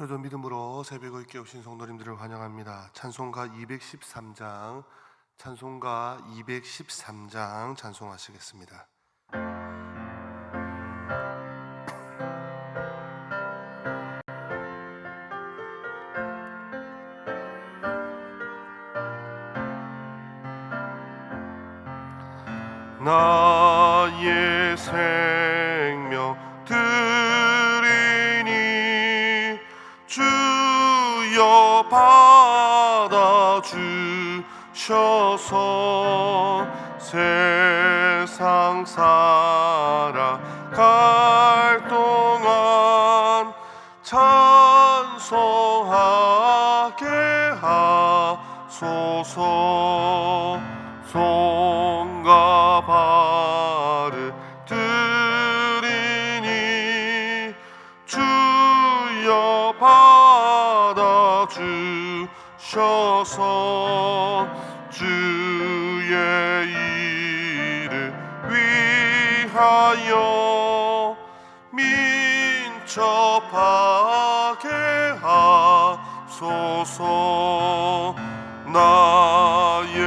오늘도 믿음으로 새벽을 깨우신 성도님들을 환영합니다. 찬송가 213장, 찬송가 213장 찬송하시겠습니다. 주셔서 세상 살아갈 일을 위하여 민첩하게 하소서. 나의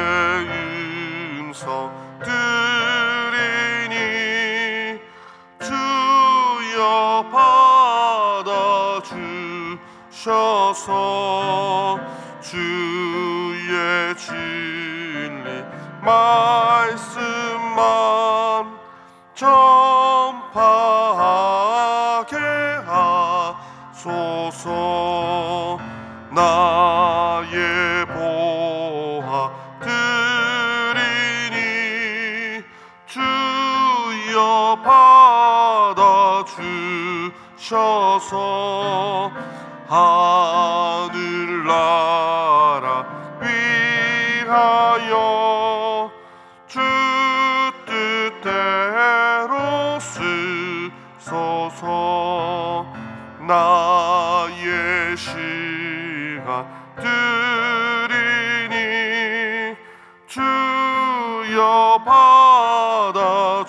음성 들으니 주여 받아 주셔서 주의 진리 말 시간 드리니 주여 받아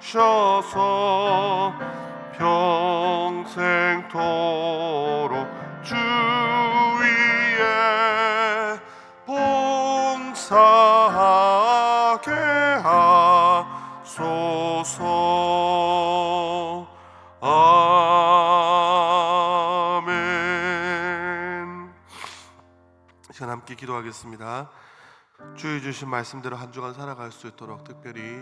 주셔서 평생토록 시간 함께 기도하겠습니다 주의 주신 말씀대로 한 주간 살아갈 수 있도록 특별히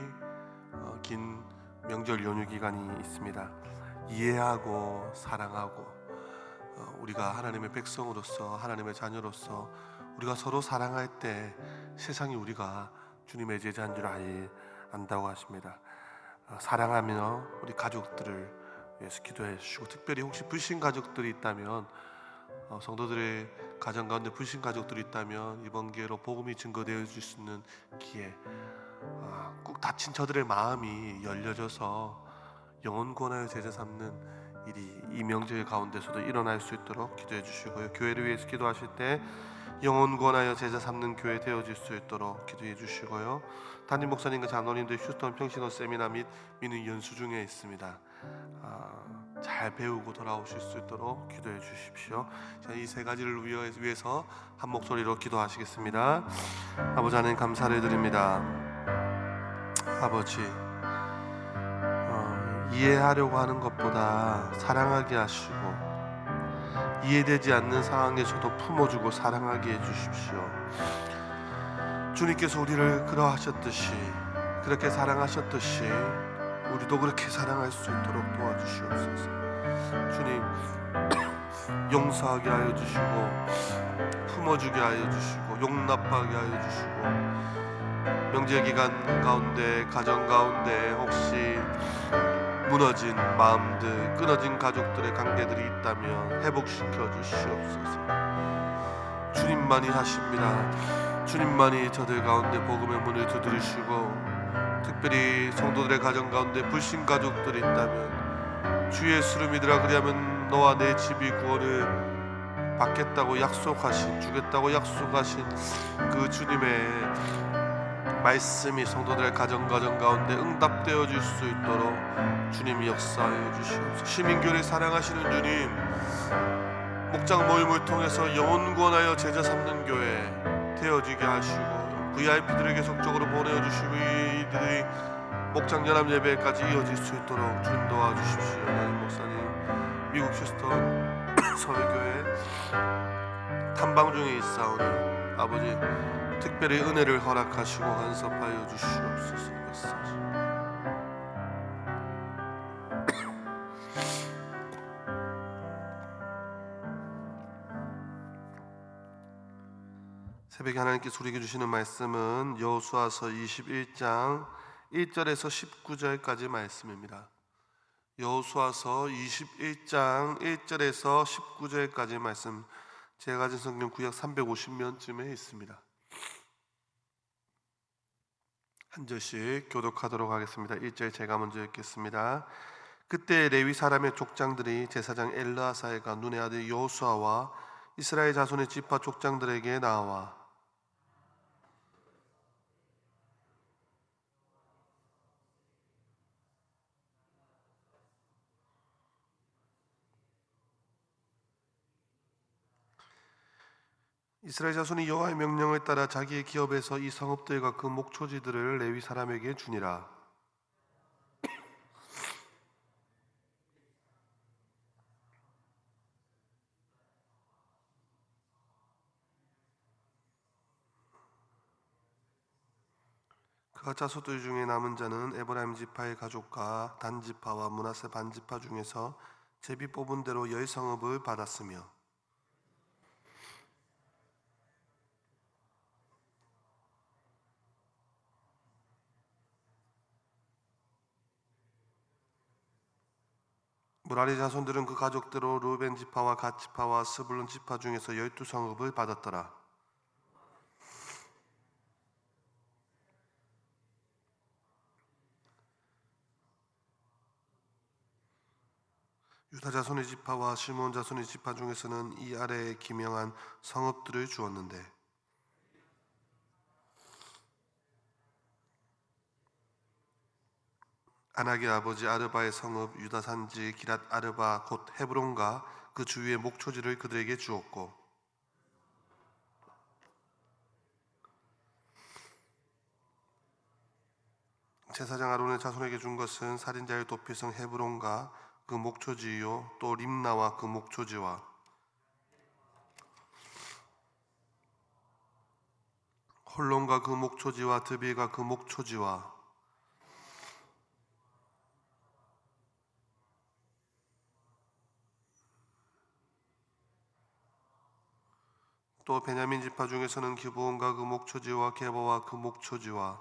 어, 긴 명절 연휴 기간이 있습니다 이해하고 사랑하고 어, 우리가 하나님의 백성으로서 하나님의 자녀로서 우리가 서로 사랑할 때 세상이 우리가 주님의 제자인 줄 알, 안다고 하십니다. 어, 사랑하며 우리 가족들을 위해서 기도해 주시고 특별히 혹시 불신 가족들이 있다면 어, 성도들의 가정 가운데 불신 가족들이 있다면 이번 기회로 복음이 증거되어 줄 수 있는 기회 아, 꼭 다친 저들의 마음이 열려져서 영혼 권하여 제자 삼는 일이 이 명절 가운데서도 일어날 수 있도록 기도해 주시고요. 교회를 위해서 기도하실 때 영혼 권하여 제자 삼는 교회 되어질 수 있도록 기도해 주시고요. 담임 목사님과 장로님들 휴스턴 평신호 세미나 및 미는 연수 중에 있습니다. 아, 잘 배우고 돌아오실 수 있도록 기도해 주십시오. 이 세 가지를 위해- 위해서 한 목소리로 기도하시겠습니다. 아버지 하나님 감사를 드립니다. 아버지 어, 이해하려고 하는 것보다 사랑하게 하시고 이해되지 않는 상황에서도 품어주고 사랑하게 해주십시오. 주님께서 우리를 그러하셨듯이 그렇게 사랑하셨듯이 우리도 그렇게 사랑할 수 있도록 도와주시옵소서. 주님 용서하게 하여 주시고 품어주게 하여 주시고 용납하게 하여 주시고 명절 기간 가운데 가정 가운데 혹시 무너진 마음들 끊어진 가족들의 관계들이 있다면 회복시켜 주시옵소서. 주님만이 하십니다. 주님만이 저들 가운데 복음의 문을 두드리시고 특별히 성도들의 가정 가운데 불신 가족들이 있다면 주 예수를 믿으라 그리하면 너와 내 집이 구원을 받겠다고 약속하신 주겠다고 약속하신 그 주님의 말씀이 성도들의 가정 가정 가운데 응답되어 줄 수 있도록 주님이 역사하여 주시옵소서. 시민교를 사랑하시는 주님, 목장 모임을 통해서 영혼 구원하여 제자 삼는 교회 되어지게 하시고 VIP들을 계속적으로 보내주시고 이들이 목장 연합 예배까지 이어질 수 있도록 주님 도와주십시오. 하나님 목사님 미국 휴스턴 서울교회 탐방 중에 있사오니 아버지 특별히 은혜를 허락하시고 간섭하여 주시옵소서. 새벽에 하나님께서 우리에게 주시는 말씀은 여호수아서 21장 1절에서 19절까지 말씀입니다. 여호수아서 21장 1절에서 19절까지 말씀 제가 가진 성경 구약 350면쯤에 있습니다. 한 절씩 교독하도록 하겠습니다. 1절 제가 먼저 읽겠습니다. 그때 레위 사람의 족장들이 제사장 엘르아사의가 눈의 아들 여호수아와 이스라엘 자손의 지파 족장들에게 나와 이스라엘 자손이 여호와의 명령을 따라 자기의 기업에서 이 성읍들과 그 목초지들을 레위 사람에게 주니라. 그가 자손들 중에 남은 자는 에브라임 지파의 가족과 단 지파와 문하세 반 지파 중에서 제비 뽑은 대로 열 성읍을 받았으며 무라리 자손들은 그 가족대로 루벤 지파와 갓 지파와 스불론 지파 중에서 열두 성읍을 받았더라. 유다 자손의 지파와 시몬 자손의 지파 중에서는 이 아래에 기명한 성읍들을 주었는데 아낙의 아버지 아르바의 성읍 유다 산지 기랏 아르바 곧 헤브론과 그 주위의 목초지를 그들에게 주었고 제사장 아론의 자손에게 준 것은 살인자의 도피성 헤브론과 그 목초지요 또 림나와 그 목초지와 홀론과 그 목초지와 드비가 그 목초지와 또 베냐민 지파 중에서는 기브온과 그 목초지와 게버와 그 목초지와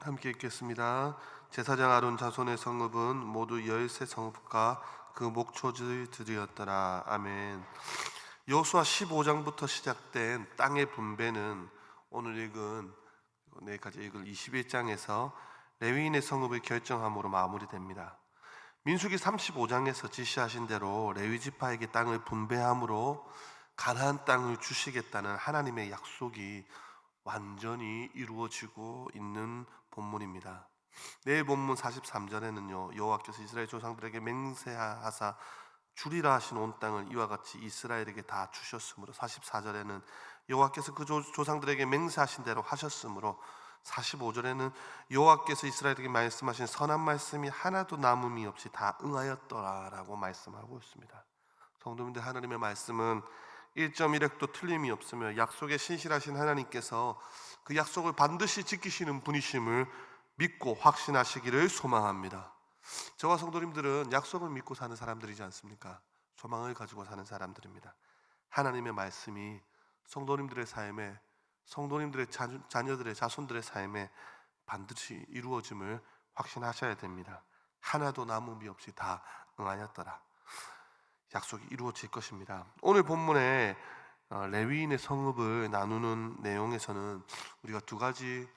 함께 읽겠습니다. 제사장 아론 자손의 성읍은 모두 열세 성읍과 그 목초지들이었더라. 아멘. 여호수아 15장부터 시작된 땅의 분배는 오늘 읽은 내일까지 읽을 21장에서 레위인의 성읍을 결정함으로 마무리됩니다. 민수기 35장에서 지시하신 대로 레위 지파에게 땅을 분배함으로 가나안 땅을 주시겠다는 하나님의 약속이 완전히 이루어지고 있는 본문입니다. 내일 본문 43절에는요. 여호와께서 이스라엘 조상들에게 맹세하사 주리라 하신 온 땅을 이와 같이 이스라엘에게 다 주셨으므로 44절에는 여호와께서 그 조- 조상들에게 맹세하신 대로 하셨으므로 45절에는 여호와께서 이스라엘에게 말씀하신 선한 말씀이 하나도 남음이 없이 다 응하였더라라고 말씀하고 있습니다. 성도님들 하나님의 말씀은 1.1핵도 틀림이 없으며 약속에 신실하신 하나님께서 그 약속을 반드시 지키시는 분이심을 믿고 확신하시기를 소망합니다. 저와 성도님들은 약속을 믿고 사는 사람들이지 않습니까? 소망을 가지고 사는 사람들입니다. 하나님의 말씀이 성도님들의 삶에 성도님들의 자, 자녀 들의 자손들의 삶에 반드시 이루어짐을 확신하셔야 됩니다. 하나도 남음이 없이 다 응하였더라. 약속이 이루어질 것입니다. 오늘 본문에 어, 레위인의 성읍을 나누는 내용에서는 우리가 두 가지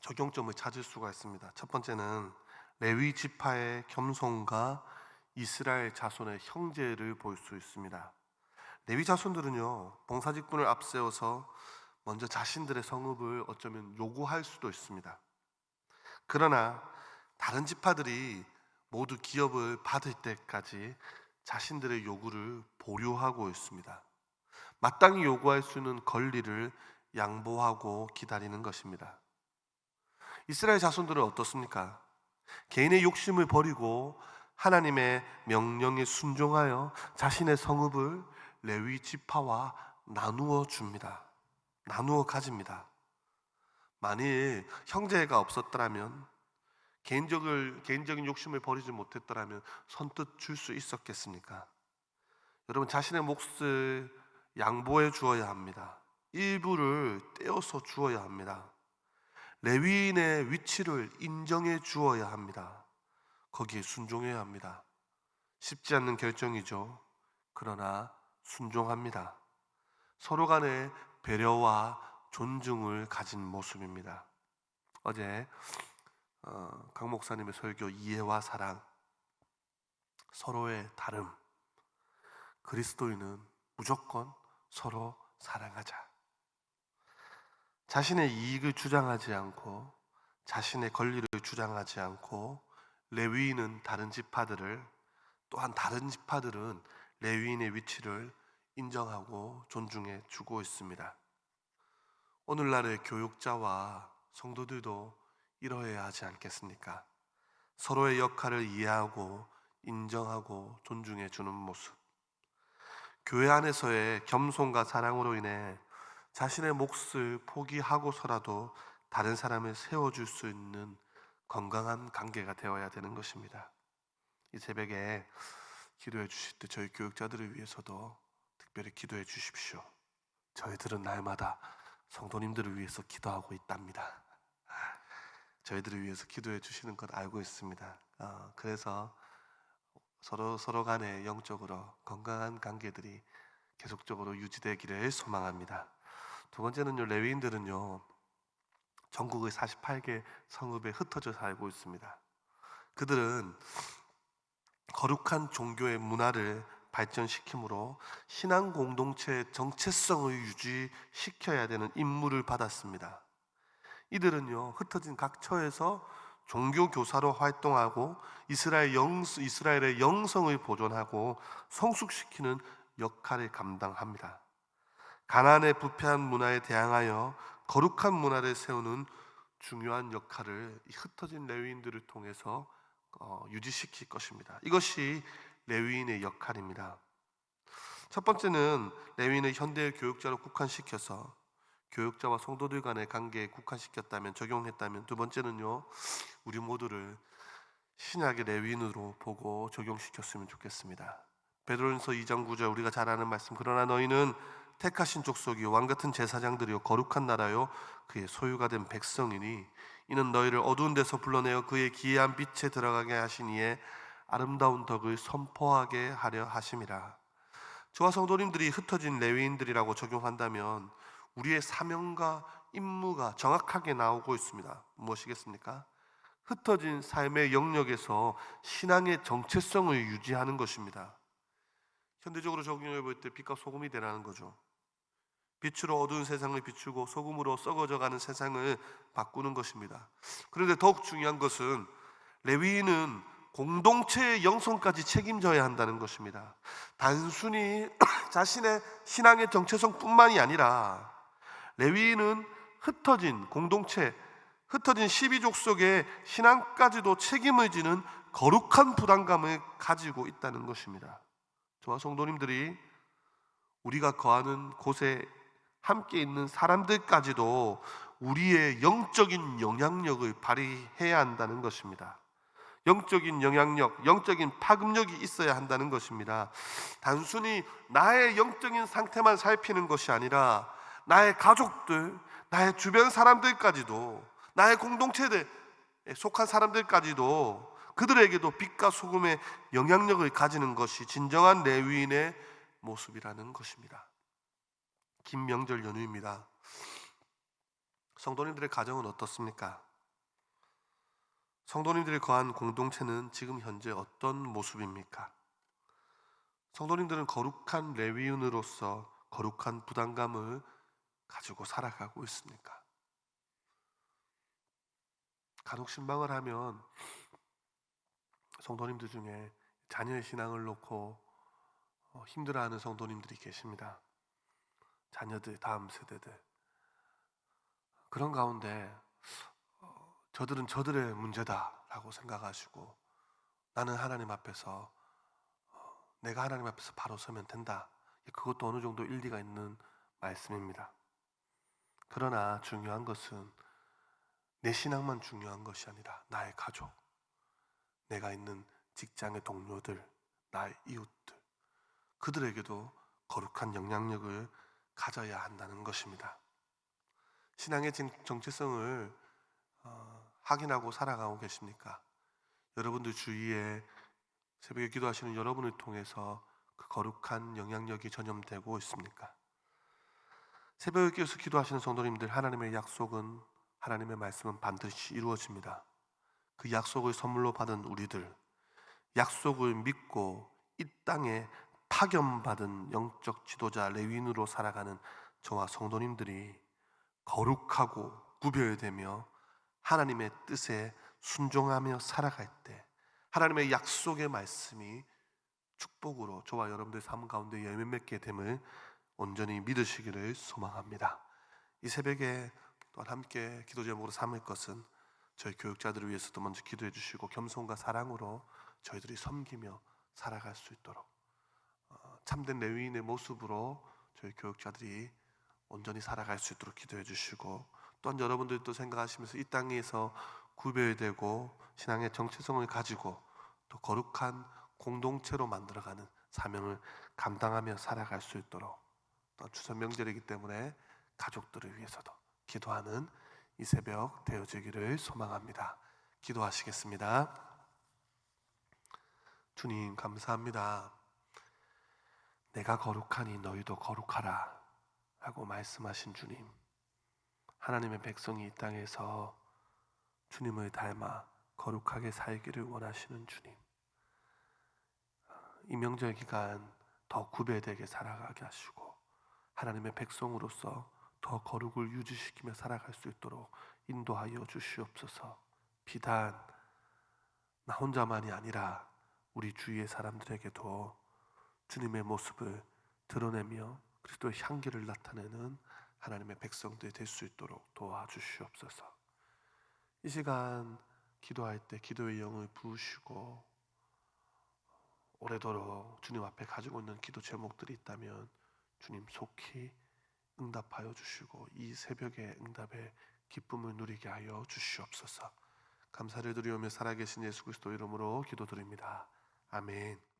적용점을 찾을 수가 있습니다. 첫 번째는 레위 지파의 겸손과 이스라엘 자손의 형제를 볼 수 있습니다. 레위 자손들은요 봉사직분을 앞세워서 먼저 자신들의 성읍을 어쩌면 요구할 수도 있습니다. 그러나 다른 지파들이 모두 기업을 받을 때까지 자신들의 요구를 보류하고 있습니다. 마땅히 요구할 수 있는 권리를 양보하고 기다리는 것입니다. 이스라엘 자손들은 어떻습니까? 개인의 욕심을 버리고 하나님의 명령에 순종하여 자신의 성읍을 레위 지파와 나누어 줍니다. 나누어 가집니다. 만일 형제가 없었더라면 개인적을 개인적인 욕심을 버리지 못했더라면 선뜻 줄 수 있었겠습니까? 여러분 자신의 몫을 양보해 주어야 합니다. 일부를 떼어서 주어야 합니다. 레위인의 위치를 인정해 주어야 합니다. 거기에 순종해야 합니다. 쉽지 않는 결정이죠. 그러나 순종합니다. 서로 간의 배려와 존중을 가진 모습입니다. 어제 어, 강 목사님의 설교 이해와 사랑, 서로의 다름, 그리스도인은 무조건 서로 사랑하자. 자신의 이익을 주장하지 않고 자신의 권리를 주장하지 않고 레위인은 다른 지파들을 또한 다른 지파들은 레위인의 위치를 인정하고 존중해 주고 있습니다. 오늘날의 교육자와 성도들도 이러해야 하지 않겠습니까? 서로의 역할을 이해하고 인정하고 존중해 주는 모습. 교회 안에서의 겸손과 사랑으로 인해 자신의 몫을 포기하고서라도 다른 사람을 세워줄 수 있는 건강한 관계가 되어야 되는 것입니다. 이 새벽에 기도해 주실 때 저희 교육자들을 위해서도 특별히 기도해 주십시오. 저희들은 날마다 성도님들을 위해서 기도하고 있답니다. 저희들을 위해서 기도해 주시는 것 알고 있습니다. 어, 그래서 서로 서로 간에 영적으로 건강한 관계들이 계속적으로 유지되기를 소망합니다. 두 번째는요 레위인들은요 전국의 48개 성읍에 흩어져 살고 있습니다. 그들은 거룩한 종교의 문화를 발전시키므로 신앙 공동체의 정체성을 유지시켜야 되는 임무를 받았습니다. 이들은요 흩어진 각 처에서 종교 교사로 활동하고 이스라엘 영 이스라엘의 영성을 보존하고 성숙시키는 역할을 감당합니다. 가난의 부패한 문화에 대항하여 거룩한 문화를 세우는 중요한 역할을 이 흩어진 레위인들을 통해서 어, 유지시킬 것입니다. 이것이 레위인의 역할입니다. 첫 번째는 레위인을 현대 교육자로 국한시켜서 교육자와 성도들 간의 관계에 국한시켰다면 적용했다면 두 번째는요 우리 모두를 신약의 레위인으로 보고 적용시켰으면 좋겠습니다. 베드로전서 2장 9절 우리가 잘 아는 말씀 그러나 너희는 택하신 족속이요 왕 같은 제사장들이요 거룩한 나라요 그의 소유가 된 백성이니 이는 너희를 어두운 데서 불러내어 그의 기이한 빛에 들어가게 하신 이에 아름다운 덕을 선포하게 하려 하심이라. 저와 성도님들이 흩어진 레위인들이라고 적용한다면 우리의 사명과 임무가 정확하게 나오고 있습니다. 무엇이겠습니까? 흩어진 삶의 영역에서 신앙의 정체성을 유지하는 것입니다. 현대적으로 적용해 볼 때 빛과 소금이 되라는 거죠. 빛으로 어두운 세상을 비추고 소금으로 썩어져 가는 세상을 바꾸는 것입니다. 그런데 더욱 중요한 것은 레위인은 공동체의 영성까지 책임져야 한다는 것입니다. 단순히 자신의 신앙의 정체성뿐만이 아니라 레위인은 흩어진 공동체, 흩어진 12족 속의 신앙까지도 책임을 지는 거룩한 부담감을 가지고 있다는 것입니다. 저와 성도님들이 우리가 거하는 곳에 함께 있는 사람들까지도 우리의 영적인 영향력을 발휘해야 한다는 것입니다. 영적인 영향력, 영적인 파급력이 있어야 한다는 것입니다. 단순히 나의 영적인 상태만 살피는 것이 아니라 나의 가족들, 나의 주변 사람들까지도, 나의 공동체에 속한 사람들까지도 그들에게도 빛과 소금의 영향력을 가지는 것이 진정한 레위인의 모습이라는 것입니다. 김명절 연휴입니다. 성도님들의 가정은 어떻습니까? 성도님들이 거한 공동체는 지금 현재 어떤 모습입니까? 성도님들은 거룩한 레위인으로서 거룩한 부담감을 가지고 살아가고 있습니까? 간혹 신방을 하면 성도님들 중에 자녀의 신앙을 놓고 어, 힘들어하는 성도님들이 계십니다. 자녀들 다음 세대들 그런 가운데 어, 저들은 저들의 문제다라고 생각하시고 나는 하나님 앞에서 어, 내가 하나님 앞에서 바로 서면 된다. 그것도 어느 정도 일리가 있는 말씀입니다. 그러나 중요한 것은 내 신앙만 중요한 것이 아니라 나의 가족, 내가 있는 직장의 동료들, 나의 이웃들, 그들에게도 거룩한 영향력을 가져야 한다는 것입니다. 신앙의 진- 정체성을 어, 확인하고 살아가고 계십니까? 여러분들 주위에 새벽에 기도하시는 여러분을 통해서 그 거룩한 영향력이 전염되고 있습니까? 새벽에 깨어서 기도하시는 성도님들 하나님의 약속은 하나님의 말씀은 반드시 이루어집니다. 그 약속을 선물로 받은 우리들 약속을 믿고 이 땅에 파견받은 영적 지도자 레윈으로 살아가는 저와 성도님들이 거룩하고 구별되며 하나님의 뜻에 순종하며 살아갈 때 하나님의 약속의 말씀이 축복으로 저와 여러분들 삶 가운데 열매 맺게 됨을 온전히 믿으시기를 소망합니다. 이 새벽에 또한 함께 기도 제목으로 삼을 것은 저희 교육자들을 위해서도 먼저 기도해 주시고 겸손과 사랑으로 저희들이 섬기며 살아갈 수 있도록 어, 참된 레위인의 모습으로 저희 교육자들이 온전히 살아갈 수 있도록 기도해 주시고 또한 여러분들도 생각하시면서 이 땅에서 구별되고 신앙의 정체성을 가지고 또 거룩한 공동체로 만들어가는 사명을 감당하며 살아갈 수 있도록 또 추석 명절이기 때문에 가족들을 위해서도 기도하는 이 새벽 되어지기를 소망합니다. 기도하시겠습니다. 주님 감사합니다. 내가 거룩하니 너희도 거룩하라 라고 말씀하신 주님. 하나님의 백성이 이 땅에서 주님을 닮아 거룩하게 살기를 원하시는 주님. 이 명절 기간 더 구별되게 살아가게 하시고 하나님의 백성으로서 더 거룩을 유지시키며 살아갈 수 있도록 인도하여 주시옵소서. 비단 나 혼자만이 아니라 우리 주위의 사람들에게도 주님의 모습을 드러내며 그리스도의 향기를 나타내는 하나님의 백성들이 될 수 있도록 도와주시옵소서. 이 시간 기도할 때 기도의 영을 부으시고 오래도록 주님 앞에 가지고 있는 기도 제목들이 있다면 주님 속히 응답하여 주시고 이 새벽의 응답의 기쁨을 누리게 하여 주시옵소서. 감사를 드리오며 살아계신 예수 그리스도 이름으로 기도드립니다. 아멘.